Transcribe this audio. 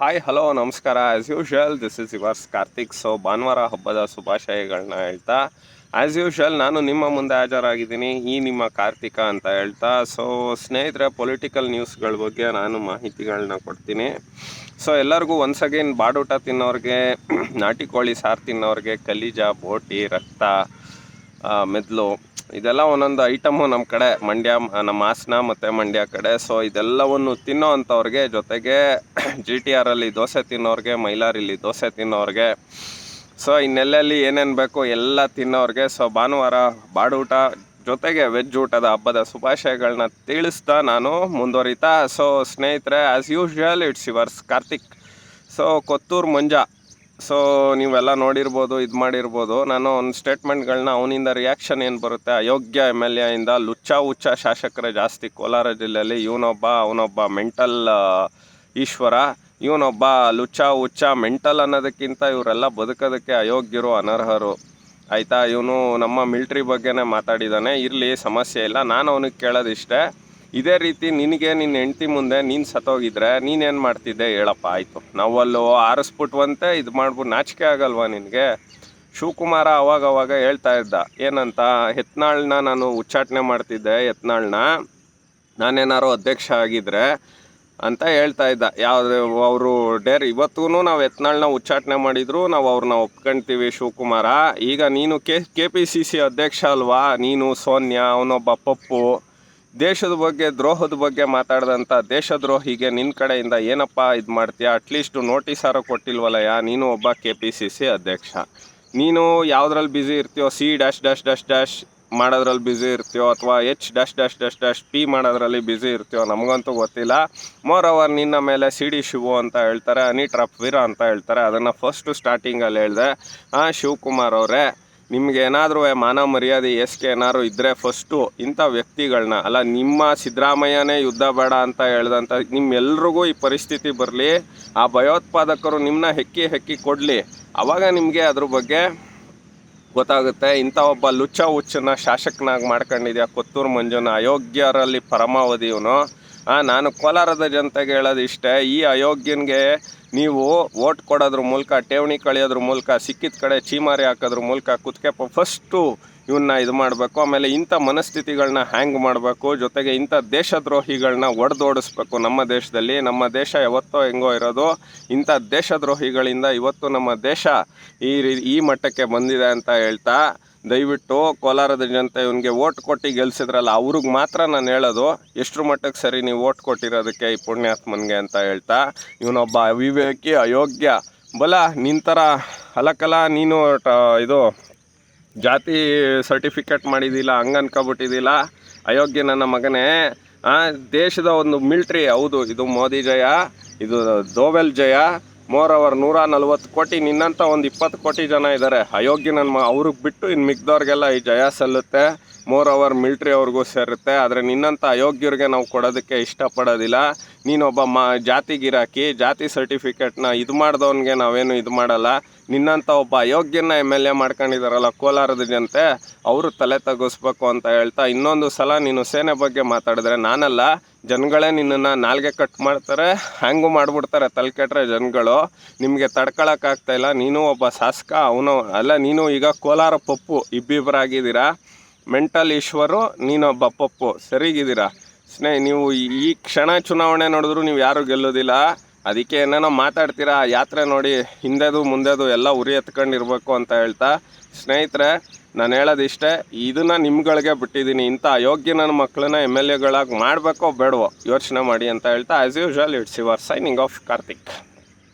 Hi hello ನಮಸ್ಕಾರ. As usual this is yours Karthik so ಭಾನುವಾರ ಹಬ್ಬದ ಶುಭಾಶಯಗಳನ್ನ ಹೇಳ್ತಾ ಆ್ಯಸ್ ಯೂಶುವಲ್ ನಾನು ನಿಮ್ಮ ಮುಂದೆ ಹಾಜರಾಗಿದ್ದೀನಿ. ಈ ನಿಮ್ಮ ಕಾರ್ತಿಕ ಅಂತ ಹೇಳ್ತಾ ಸೊ ಸ್ನೇಹಿತರೆ ಪೊಲಿಟಿಕಲ್ ನ್ಯೂಸ್ಗಳ ಬಗ್ಗೆ ನಾನು ಮಾಹಿತಿಗಳನ್ನ ಕೊಡ್ತೀನಿ. ಸೊ ಎಲ್ಲರಿಗೂ ಒನ್ಸ್ ಅಗೇನ್ ಬಾಡೂಟ ತಿನ್ನೋರಿಗೆ, ನಾಟಿ ಕೋಳಿ ಸಾರು ತಿನ್ನೋರಿಗೆ ಕಲೀಜ, ಬೋಟಿ, ರಕ್ತ ಮೆದ್ಲು ಇದೆಲ್ಲ ಒಂದೊಂದು ಐಟಮು ನಮ್ಮ ಕಡೆ, ಮಂಡ್ಯ, ನಮ್ಮ ಹಾಸನ ಮತ್ತು ಮಂಡ್ಯ ಕಡೆ. ಸೊ ಇದೆಲ್ಲವನ್ನು ತಿನ್ನೋ ಅಂಥವ್ರಿಗೆ ಜೊತೆಗೆ ಜಿ ಟಿ ಆರಲ್ಲಿ ದೋಸೆ ತಿನ್ನೋರಿಗೆ, ಮೈಲಾರಿಲಿ ದೋಸೆ ತಿನ್ನೋರಿಗೆ. ಸೊ ಇನ್ನೆಲ್ಲೆಲ್ಲಿ ಏನೇನು ಬೇಕು ಎಲ್ಲ ತಿನ್ನೋರಿಗೆ. ಸೊ ಭಾನುವಾರ ಬಾಡೂಟ ಜೊತೆಗೆ ವೆಜ್ ಊಟದ ಹಬ್ಬದ ಶುಭಾಶಯಗಳನ್ನ ತಿಳಿಸ್ತಾ ನಾನು ಮುಂದುವರಿತಾ. ಸೊ ಸ್ನೇಹಿತರೆ as usual it's yours Karthik so Kothuru Manja so ನೀವೆಲ್ಲ ನೋಡಿರ್ಬೋದು, ಇದು ಮಾಡಿರ್ಬೋದು. ನಾನು ಒಂದು ಸ್ಟೇಟ್ಮೆಂಟ್ಗಳನ್ನ ಅವನಿಂದ ರಿಯಾಕ್ಷನ್ ಏನು ಬರುತ್ತೆ? ಅಯೋಗ್ಯ ಎಂ ಎಲ್ ಎಯಿಂದ ಲುಚ್ಚ ಹುಚ್ಚ ಶಾಸಕರೇ ಜಾಸ್ತಿ. ಕೋಲಾರ ಜಿಲ್ಲೆಯಲ್ಲಿ ಇವನೊಬ್ಬ, ಅವನೊಬ್ಬ ಮೆಂಟಲ್ ಈಶ್ವರ. ಇವನೊಬ್ಬ ಲುಚ್ಚ ಹುಚ್ಚ ಮೆಂಟಲ್ ಅನ್ನೋದಕ್ಕಿಂತ ಇವರೆಲ್ಲ ಬದುಕೋದಕ್ಕೆ ಅಯೋಗ್ಯರು, ಅನರ್ಹರು. ಆಯಿತಾ? ಇವನು ನಮ್ಮ ಮಿಲ್ಟ್ರಿ ಬಗ್ಗೆನೇ ಮಾತಾಡಿದ್ದಾನೆ ಇರಲಿ, ಸಮಸ್ಯೆ ಇಲ್ಲ. ನಾನು ಅವನಿಗೆ ಕೇಳೋದಿಷ್ಟೇ. ಇದೇ ರೀತಿ ನಿನಗೆ ನಿನ್ನ ಹೆಂಡ್ತಿ ಮುಂದೆ ನೀನು ಸತ್ತೋಗಿದ್ರೆ ನೀನೇನು ಮಾಡ್ತಿದ್ದೆ ಹೇಳಪ್ಪ, ಆಯಿತು. ನಾವಲ್ಲೂ ಆರಿಸ್ಬಿಟ್ವಂತೆ ಇದು ಮಾಡ್ಬಿಟ್ಟು ನಾಚಿಕೆ ಆಗಲ್ವಾ ನಿನಗೆ? ಶಿವಕುಮಾರ ಅವಾಗ ಹೇಳ್ತಾ ಇದ್ದ, ಏನಂತ, ಯತ್ನಾಳ್ನ ನಾನು ಉಚ್ಚಾಟನೆ ಮಾಡ್ತಿದ್ದೆ, ಯತ್ನಾಳ್ನ ನಾನೇನಾರು ಅಧ್ಯಕ್ಷ ಆಗಿದ್ರೆ, ಅಂತ ಹೇಳ್ತಾ ಇದ್ದ. ಯಾವುದು, ಅವರು ಡೇರ್ ಇವತ್ತೂ ನಾವು ಯತ್ನಾಳ್ನ ಉಚ್ಚಾಟನೆ ಮಾಡಿದ್ರು, ನಾವು ಅವ್ರನ್ನ ಒಪ್ಕೊಂತೀವಿ ಶಿವಕುಮಾರ. ಈಗ ನೀನು K K P C C ಅಧ್ಯಕ್ಷ ಅಲ್ವಾ? ನೀನು ಸೋನ್ಯಾ, ಅವನೊಬ್ಬ ಪಪ್ಪು. ದೇಶದ ಬಗ್ಗೆ, ದ್ರೋಹದ ಬಗ್ಗೆ ಮಾತಾಡ್ದಂಥ ದೇಶದ್ರೋಹಿಗೆ ನಿನ್ನ ಕಡೆಯಿಂದ ಏನಪ್ಪ ಇದು ಮಾಡ್ತೀಯಾ? ಅಟ್ಲೀಸ್ಟ್ ನೋಟಿಸಾರು ಕೊಟ್ಟಿಲ್ವಲ್ಲಯ್ಯ? ನೀನು ಒಬ್ಬ ಕೆ ಪಿ ಸಿ ಸಿ ಅಧ್ಯಕ್ಷ. ನೀನು ಯಾವುದ್ರಲ್ಲಿ busy ಇರ್ತೀಯೋ C dash dash dash dash ಮಾಡೋದ್ರಲ್ಲಿ ಬ್ಯುಸಿ ಇರ್ತೀಯೋ, ಅಥವಾ H dash dash dash dash P ಮಾಡೋದ್ರಲ್ಲಿ ಬ್ಯುಸಿ ಇರ್ತೀಯೋ, ನಮಗಂತೂ ಗೊತ್ತಿಲ್ಲ. ಮೋರ್ ಅವರ್ ನಿನ್ನ ಮೇಲೆ ಸಿ ಡಿ ಶಿವು ಅಂತ ಹೇಳ್ತಾರೆ ಅನಿ ಟ್ರಪ್ ವೀರ ಅಂತ ಹೇಳ್ತಾರೆ. ಅದನ್ನು ಫಸ್ಟು ಸ್ಟಾರ್ಟಿಂಗಲ್ಲಿ ಹೇಳಿದೆ. ಹಾಂ ಶಿವಕುಮಾರ್ ಅವರೇ ನಿಮ್ಗೆ ಏನಾದರೂ ಮಾನವ ಮರ್ಯಾದೆ ಎಸ್ಕೆ ಏನಾದ್ರು ಇದ್ದರೆ ಫಸ್ಟು ಇಂಥ ವ್ಯಕ್ತಿಗಳನ್ನ ಅಲ್ಲ ನಿಮ್ಮ ಸಿದ್ದರಾಮಯ್ಯನೇ ಯುದ್ಧ ಬೇಡ ಅಂತ ಹೇಳ್ದಂಥ ನಿಮ್ಮೆಲ್ರಿಗೂ ಈ ಪರಿಸ್ಥಿತಿ ಬರಲಿ, ಆ ಭಯೋತ್ಪಾದಕರು ನಿಮ್ಮನ್ನ ಹೆಕ್ಕಿ ಹೆಕ್ಕಿ ಕೊಡಲಿ. ಆವಾಗ ನಿಮಗೆ ಅದ್ರ ಬಗ್ಗೆ ಗೊತ್ತಾಗುತ್ತೆ. ಇಂಥ ಒಬ್ಬ ಲುಚ್ಚ ಹುಚ್ಚನ್ನ ಶಾಸಕನಾಗಿ ಮಾಡ್ಕೊಂಡಿದ್ಯಾ ಕೊತ್ತೂರು ಮಂಜುನ, ಅಯೋಗ್ಯರಲ್ಲಿ ಪರಮಾವಧಿ ಇವನು. ನಾನು ಕೋಲಾರದ ಜನತೆಗೆ ಹೇಳೋದು ಇಷ್ಟೇ, ಈ ಅಯೋಗ್ಯನಿಗೆ ನೀವು ಓಟ್ ಕೊಡೋದ್ರ ಮೂಲಕ, ಠೇವಣಿ ಕಳೆಯೋದ್ರ ಮೂಲಕ, ಸಿಕ್ಕಿದ ಕಡೆ ಚೀಮಾರಿ ಹಾಕೋದ್ರ ಮೂಲಕ ಕುತ್ಕೆ ಫಸ್ಟು ಇವನ್ನ ಇದು ಮಾಡಬೇಕು, ಆಮೇಲೆ ಇಂಥ ಮನಸ್ಥಿತಿಗಳನ್ನ ಹ್ಯಾಂಗ್ ಮಾಡಬೇಕು, ಜೊತೆಗೆ ಇಂಥ ದೇಶದ್ರೋಹಿಗಳನ್ನ ಒಡೆದೋಡಿಸ್ಬೇಕು. ನಮ್ಮ ದೇಶದಲ್ಲಿ, ನಮ್ಮ ದೇಶ ಯಾವತ್ತೋ ಹೆಂಗೋ ಇರೋದು, ಇಂಥ ದೇಶದ್ರೋಹಿಗಳಿಂದ ಇವತ್ತು ನಮ್ಮ ದೇಶ ಈ ಈ ಮಟ್ಟಕ್ಕೆ ಬಂದಿದೆ ಅಂತ ಹೇಳ್ತಾ ದಯವಿಟ್ಟು ಕೋಲಾರದ ಜನತೆ ಇವನಿಗೆ ಓಟ್ ಕೊಟ್ಟು ಗೆಲ್ಸಿದ್ರಲ್ಲ, ಅವ್ರಿಗೆ ಮಾತ್ರ ನಾನು ಹೇಳೋದು, ಎಷ್ಟರ ಮಟ್ಟಕ್ಕೆ ಸರಿ ನೀವು ಓಟ್ ಕೊಟ್ಟಿರೋದಕ್ಕೆ ಈ ಪುಣ್ಯಾತ್ಮನಿಗೆ ಅಂತ ಹೇಳ್ತಾ, ಇವನೊಬ್ಬ ಅವಿವೇಕಿ ಅಯೋಗ್ಯ, ಬಲ ನಿನ್ನ ಥರ ಅಲಕಲ, ನೀನು ಟ- ಇದು ಜಾತಿ ಸರ್ಟಿಫಿಕೇಟ್ ಮಾಡಿದ್ದಿಲ್ಲ ಹಂಗೆ ಅನ್ಕೊಬಿಟ್ಟಿದ್ದಿಲ್ಲ ಅಯೋಗ್ಯ ನನ್ನ ಮಗನೇ ದೇಶದ ಒಂದು ಮಿಲ್ಟ್ರಿ, ಹೌದು, ಇದು ಮೋದಿ ಜಯ, ಇದು ದೋವೆಲ್ ಜಯ ಮೋರ್ ಅವರ್ ನೂರ ನಲ್ವತ್ತು ಕೋಟಿ ನಿನ್ನಂಥ ಒಂದು ಇಪ್ಪತ್ತು ಕೋಟಿ ಜನ ಇದ್ದಾರೆ ಅಯೋಗ್ಯ ಮ ಅವ್ರಿಗೆ ಬಿಟ್ಟು ಇನ್ನು ಮಿಗ್ದವ್ರಿಗೆಲ್ಲ ಈ ಜಯ ಸಲ್ಲುತ್ತೆ. ಮೋರ್ ಅವರ್ ಮಿಲ್ಟ್ರಿ ಅವ್ರಿಗೂ ಸೇರುತ್ತೆ. ಆದರೆ ನಿನ್ನಂಥ ಅಯೋಗ್ಯರಿಗೆ ನಾವು ಕೊಡೋದಕ್ಕೆ ಇಷ್ಟಪಡೋದಿಲ್ಲ. ನೀನೊಬ್ಬ ಮಾ ಜಾತಿ ಗಿರಾಕಿ, ಜಾತಿ ಸರ್ಟಿಫಿಕೇಟ್ನ ಇದು ಮಾಡಿದವನಿಗೆ ನಾವೇನು ಇದು ಮಾಡಲ್ಲ. ನಿನ್ನಂಥ ಒಬ್ಬ ಅಯೋಗ್ಯನ ಎಂ ಎಲ್ ಎ ಮಾಡ್ಕೊಂಡಿದಾರಲ್ಲ ಕೋಲಾರದ ಜನತೆ, ಅವರು ತಲೆ ತಗ್ಗಿಸ್ಬೇಕು ಅಂತ ಹೇಳ್ತಾ ಇನ್ನೊಂದು ಸಲ ನೀನು ಸೇನೆ ಬಗ್ಗೆ ಮಾತಾಡಿದ್ರೆ ನಾನಲ್ಲ ಜನಗಳೇ ನಿನ್ನನ್ನು ನಾಲ್ಗೆ ಕಟ್ ಮಾಡ್ತಾರೆ, ಹ್ಯಾಂಗು ಮಾಡಿಬಿಡ್ತಾರೆ ತಲೆ ಕೆಟ್ಟರೆ ಜನಗಳು. ನಿಮಗೆ ತಡ್ಕೊಳಕ್ಕಾಗ್ತಾ ಇಲ್ಲ. ನೀನು ಒಬ್ಬ ಶಾಸಕ, ಅವನು, ಅಲ್ಲ, ನೀನು ಈಗ ಕೋಲಾರ ಪಪ್ಪು ಇಬ್ಬಿಬ್ಬರಾಗಿದ್ದೀರಾ ಮೆಂಟಲ್ ಈಶ್ವರು, ನೀನೊಬ್ಬ ಪಪ್ಪು. ಸರಿಗಿದ್ದೀರಾ? ಸ್ನೇ ನೀವು ಈ ಕ್ಷಣ ಚುನಾವಣೆ ನೋಡಿದ್ರು ನೀವು ಯಾರು ಗೆಲ್ಲೋದಿಲ್ಲ. ಅದಕ್ಕೆ ಏನೇನೋ ಮಾತಾಡ್ತೀರಾ? ಯಾತ್ರೆ ನೋಡಿ ಹಿಂದೆದು ಮುಂದೆದು ಎಲ್ಲ ಉರಿ ಎತ್ಕೊಂಡಿರ್ಬೇಕು ಅಂತ ಹೇಳ್ತಾ. ಸ್ನೇಹಿತರೆ ನಾನು ಹೇಳೋದಿಷ್ಟೇ ಇದನ್ನು ನಿಮ್ಗಳಿಗೆ ಬಿಟ್ಟಿದ್ದೀನಿ ಇಂಥ ಅಯೋಗ್ಯ ನನ್ನ ಮಕ್ಕಳನ್ನ ಎಂ ಎಲ್ ಎಗಳಾಗಿ ಮಾಡಬೇಕೋ ಬೇಡವೋ ಯೋಚನೆ ಮಾಡಿ ಅಂತ ಹೇಳ್ತಾ as usual it's your signing off Karthik.